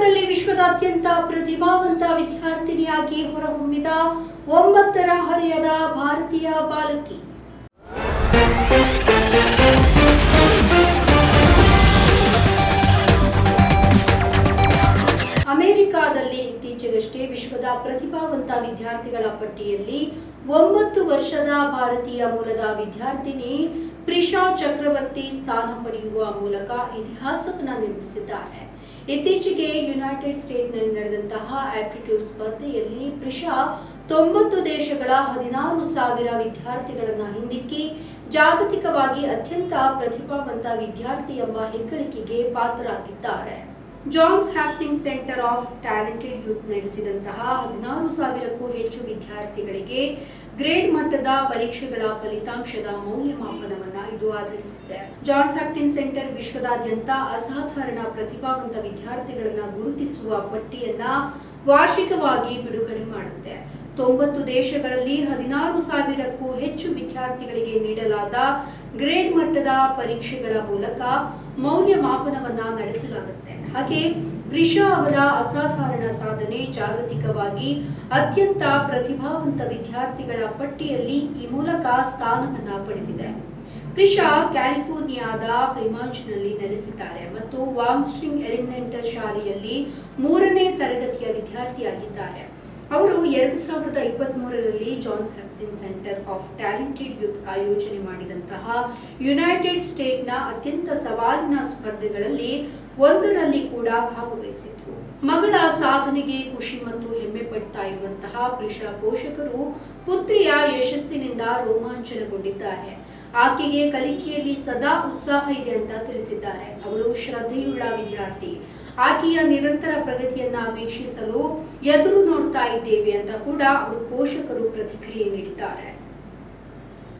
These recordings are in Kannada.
ಅಮೆರಿಕಾದಲ್ಲಿ ವಿಶ್ವದಾದ್ಯಂತ ಪ್ರತಿಭಾವಂತ ವಿದ್ಯಾರ್ಥಿನಿಯಾಗಿ ಹೊರಹೊಮ್ಮಿದ ಒಂಬತ್ತರ ಹರಿಯದ ಭಾರತೀಯ ಬಾಲಕಿ. ಅಮೆರಿಕಾದಲ್ಲಿ ಇತ್ತೀಚೆಗಷ್ಟೇ ವಿಶ್ವದ ಪ್ರತಿಭಾವಂತ ವಿದ್ಯಾರ್ಥಿಗಳ ಪಟ್ಟಿಯಲ್ಲಿ ಒಂಬತ್ತು ವರ್ಷದ ಭಾರತೀಯ ಮೂಲದ ವಿದ್ಯಾರ್ಥಿನಿ ಪ್ರಿಷಾ ಚಕ್ರವರ್ತಿ ಸ್ಥಾನ ಪಡೆಯುವ ಮೂಲಕ ಇತಿಹಾಸವನ್ನ ನಿರ್ಮಿಸಿದ್ದಾರೆ. ಇತ್ತೀಚೆಗೆ ಯುನೈಟೆಡ್ ಸ್ಟೇಟ್ನಲ್ಲಿ ನಡೆದಂತಹ ಆಪ್ಟಿಟ್ಯೂಡ್ ಸ್ಪರ್ಧೆಯಲ್ಲಿ ಪ್ರಿಷಾ ತೊಂಬತ್ತು ದೇಶಗಳ ಹದಿನಾರು ಸಾವಿರ ವಿದ್ಯಾರ್ಥಿಗಳನ್ನ ಹಿಂದಿಕ್ಕಿ, ಜಾಗತಿಕವಾಗಿ ಅತ್ಯಂತ ಪ್ರತಿಭಾವಂತ ವಿದ್ಯಾರ್ಥಿ ಎಂಬ ಹೆಗ್ಗಳಿಕೆಗೆ ಪಾತ್ರರಾಗಿದ್ದಾರೆ. Johns Hopkins Center of Talented Youth ನಡೆಸಿದಂತಹ ಹದಿನಾರು ಸಾವಿರಕ್ಕೂ ಹೆಚ್ಚು ವಿದ್ಯಾರ್ಥಿಗಳಿಗೆ ಗ್ರೇಡ್ ಮಟ್ಟದ ಪರೀಕ್ಷೆಗಳ ಫಲಿತಾಂಶದ ಮೌಲ್ಯಮಾಪನವನ್ನ ಇದು ಆಧರಿಸಿದೆ. ಜಾನ್ಸ್ ಹ್ಯಾಪ್ಟಿನ್ ಸೆಂಟರ್ ವಿಶ್ವದಾದ್ಯಂತ ಅಸಾಧಾರಣ ಪ್ರತಿಭಾವಂತ ವಿದ್ಯಾರ್ಥಿಗಳನ್ನ ಗುರುತಿಸುವ ಪಟ್ಟಿಯನ್ನ ವಾರ್ಷಿಕವಾಗಿ ಬಿಡುಗಡೆ ಮಾಡುತ್ತೆ. ತೊಂಬತ್ತು ದೇಶಗಳಲ್ಲಿ ಹದಿನಾರು ಸಾವಿರಕ್ಕೂ ಹೆಚ್ಚು ವಿದ್ಯಾರ್ಥಿಗಳಿಗೆ ನೀಡಲಾದ ಗ್ರೇಡ್ ಮಟ್ಟದ ಪರೀಕ್ಷೆಗಳ ಮೂಲಕ ಮೌಲ್ಯಮಾಪನವನ್ನ ನಡೆಸಲಾಗುತ್ತೆ. ಹಾಗೆ ರಿಷಾ ಅವರ ಅಸಾಧಾರಣ ಸಾಧನೆ ಜಾಗತಿಕವಾಗಿ ಅತ್ಯಂತ ಪ್ರತಿಭಾವಂತ ವಿದ್ಯಾರ್ಥಿಗಳ ಪಟ್ಟಿಯಲ್ಲಿ ಈ ಮೂಲಕ ಸ್ಥಾನವನ್ನ ಪಡೆದಿದೆ. ಪ್ರಿಷಾ ಕ್ಯಾಲಿಫೋರ್ನಿಯಾದ ಫ್ರಿಮಾಂಚ್ನಲ್ಲಿ ನೆಲೆಸಿದ್ದಾರೆ ಮತ್ತು ವಾಂಗ್ಸ್ಟ್ರಿಂಗ್ ಎಲಿಮಿನೆಂಟರ್ ಶಾಲೆಯಲ್ಲಿ ಮೂರನೇ ತರಗತಿಯ ವಿದ್ಯಾರ್ಥಿಯಾಗಿದ್ದಾರೆ. ಅವರು ಎರಡು ಸಾವಿರದ ಇಪ್ಪತ್ತ್ ಮೂರರಲ್ಲಿ Hopkins Center of Talented Youth ಆಯೋಜನೆ ಮಾಡಿದಂತಹ ಯುನೈಟೆಡ್ ಸ್ಟೇಟ್ನ ಅತ್ಯಂತ ಸವಾಲಿನ ಸ್ಪರ್ಧೆಗಳಲ್ಲಿ ಒಂದರಲ್ಲಿ ಕೂಡ ಭಾಗವಹಿಸಿದ್ರು. ಮಗಳ ಸಾಧನೆಗೆ ಖುಷಿ ಮತ್ತು ಹೆಮ್ಮೆ ಪಡ್ತಾ ಇರುವಂತಹ ಪ್ರಿಷಾ ಪೋಷಕರು ಪುತ್ರಿಯ ಯಶಸ್ಸಿನಿಂದ ರೋಮಾಂಚನಗೊಂಡಿದ್ದಾರೆ. ಆಕೆಗೆ ಕಲಿಕೆಯಲ್ಲಿ ಸದಾ ಉತ್ಸಾಹ ಇದೆ ಅಂತ ತಿಳಿಸಿದ್ದಾರೆ. ಅವಳು ಶ್ರದ್ಧೆಯುಳ್ಳ ವಿದ್ಯಾರ್ಥಿ. ಆಕೆಯ ನಿರಂತರ ಪ್ರಗತಿಯನ್ನ ವೀಕ್ಷಿಸಲು ಎದುರು ನೋಡ್ತಾ ಇದ್ದೇವೆ ಅಂತ ಕೂಡ ಅವರು ಪೋಷಕರು ಪ್ರತಿಕ್ರಿಯೆ ನೀಡಿದ್ದಾರೆ.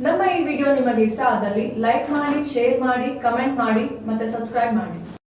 ನಮ್ಮ ಈ ವಿಡಿಯೋ ನಿಮಗೆ ಇಷ್ಟ ಆದಲ್ಲಿ ಲೈಕ್ ಮಾಡಿ, ಶೇರ್ ಮಾಡಿ, ಕಮೆಂಟ್ ಮಾಡಿ ಮತ್ತೆ ಸಬ್ಸ್ಕ್ರೈಬ್ ಮಾಡಿ.